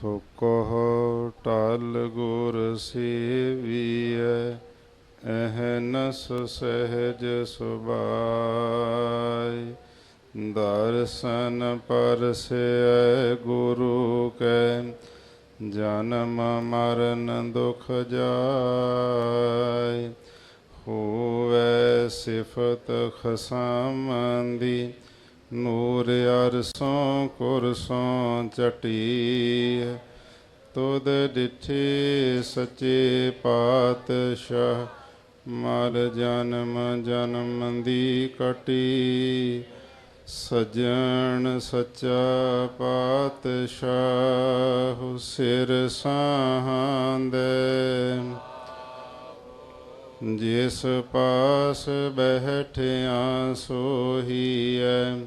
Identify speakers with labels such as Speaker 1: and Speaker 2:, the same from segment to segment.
Speaker 1: ਸੋ ਕਹੋ ਟਲ ਗੁਰ ਸੇਵੀਐ ਅਹਨਸ ਸਹਿਜ ਸੁਭਾਈ ਦਰਸ਼ਨ ਪਰਸੈ ਗੁਰੂ ਕੈ, ਜਨਮ ਮਰਨ ਦੁਖ ਜਾਇ। ਹੋਵੇ ਸਿਫਤ ਖਸਮੰਦੀ ਨੂਰ ਅਰਸੋਂ ਕੁਰਸੋਂ ਚਟੀ ਤੁਧ ਡਿਠੇ ਸੱਚੇ ਪਾਤਸ਼ਾਹ, ਮਰ ਜਨਮ ਜਨਮ ਦੀ ਕਟੀ। ਸਜਣ ਸੱਚਾ ਪਾਤਸ਼ਾਹ, ਸਿਰ ਸਾਹਾਂਦੇ। ਜਿਸ ਪਾਸ ਬਹਿਠਿਆ ਸੋਹੀਐ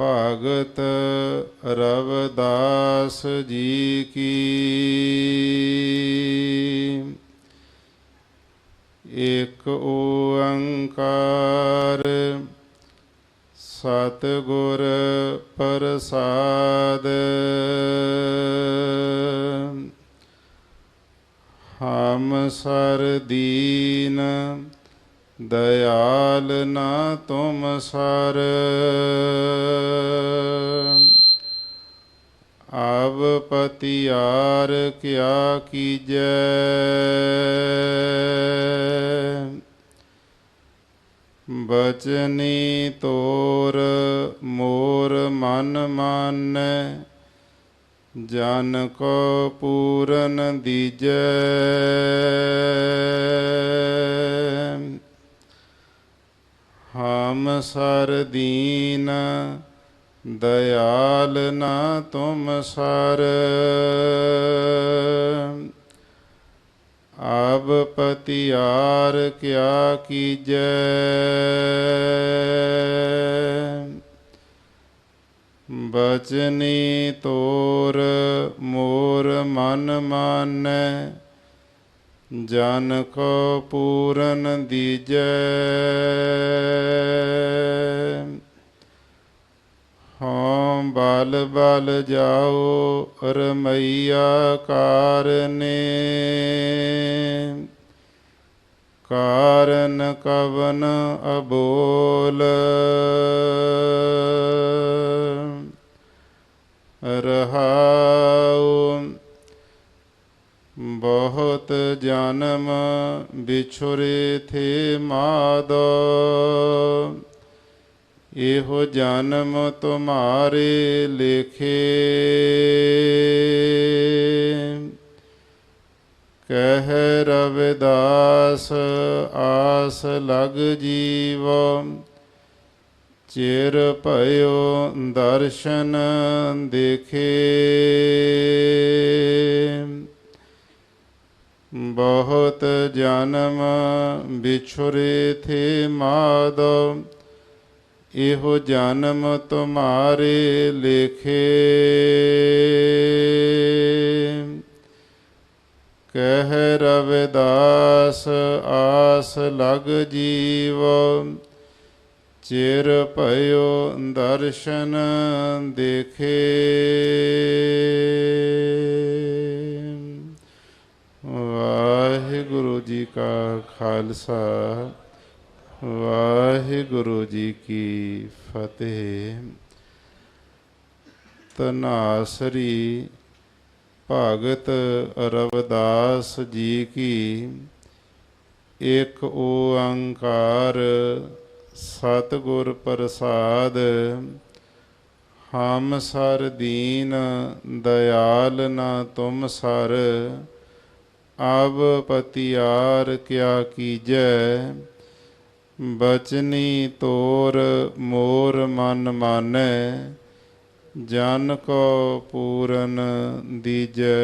Speaker 1: ਭਗਤ ਰਵਦਾਸ ਜੀ ਕੀ। ਇਕ ਓੰਕਾਰ ਸਤਿਗੁਰ ਪ੍ਰਸਾਦ। ਹਮ ਸਰ ਦੀਨ ਦਇਆਲ ਨਾ ਤੁਮ ਸਰ। ਆਵ ਪਤਿਆਰ ਕਿਆ ਕੀਜੈ। ਬਚਨੀ ਤੋਰ ਮੋਰ ਮਨ ਮਾਨੈ, ਜਨ ਕੋ ਪੂਰਨ ਦੀਜੈ। ਹਮ ਸਰ ਦੀਨ, ਦਇਆਲ ਨਾ ਤੁਮ ਸਰ। ਆਬ ਪਤਿਆਰ ਕਿਆ ਕੀਜੈ। ਬਚਨੀ ਤੋਰ ਮੋਰ ਮਨ ਮਾਨੈ। ਜਨ ਕੋ ਪੂਰਨ ਦੀਜੈ। ਹਉ ਬਲ ਬਲ ਜਾਓ ਰਮਈਆ ਕਾਰਨੇ। ਕਾਰਨ ਕਵਨ ਅਬੋਲ। ਜਨਮ ਵਿਛੁਰੇ ਥੇ ਮਾਦ। ਇਹੋ ਜਨਮ ਤੁਮਾਰੇ ਲੇਖੇ। ਕਹਿ ਰਵਿਦਾਸ, ਆਸ ਲਗ ਜੀਵ। ਚਿਰ ਭਇਓ ਦਰਸ਼ਨ ਦੇਖੇ। ਬਹੁਤ ਜਨਮ ਵਿਛੁਰੇ ਥੇ ਮਾਦੋ, ਇਹੋ ਜਨਮ ਤੁਮਾਰੇ ਲੇਖੇ। ਕਹਿ ਰਵਿਦਾਸ, ਆਸ ਲਗ ਜੀਵ, ਚਿਰ ਭਇਓ ਦਰਸ਼ਨ ਦੇਖੇ ਵਾਹਿਗੁਰੂ ਜੀ ਕਾ ਖਾਲਸਾ, ਵਾਹਿਗੁਰੂ ਜੀ ਕੀ ਫਤਿਹ। ਤਨਾਸਰੀ ਭਗਤ ਰਵਿਦਾਸ ਜੀ ਕੀ ਇਕ ਓੰਕਾਰ ਸਤਿਗੁਰ ਪ੍ਰਸਾਦ, ਹਮ ਸਰ ਦੀਨ ਦਇਆਲ ਨਾ ਤੁਮ ਸਰ। ਅਬ ਪਤਿਆਰ ਕਿਆ ਕੀਜੈ ਬਚਨੀ ਤੋਰ ਮੋਰ ਮਨ ਮਾਨੈ ਜਨ ਕੋ ਪੂਰਨ ਦੀਜੈ।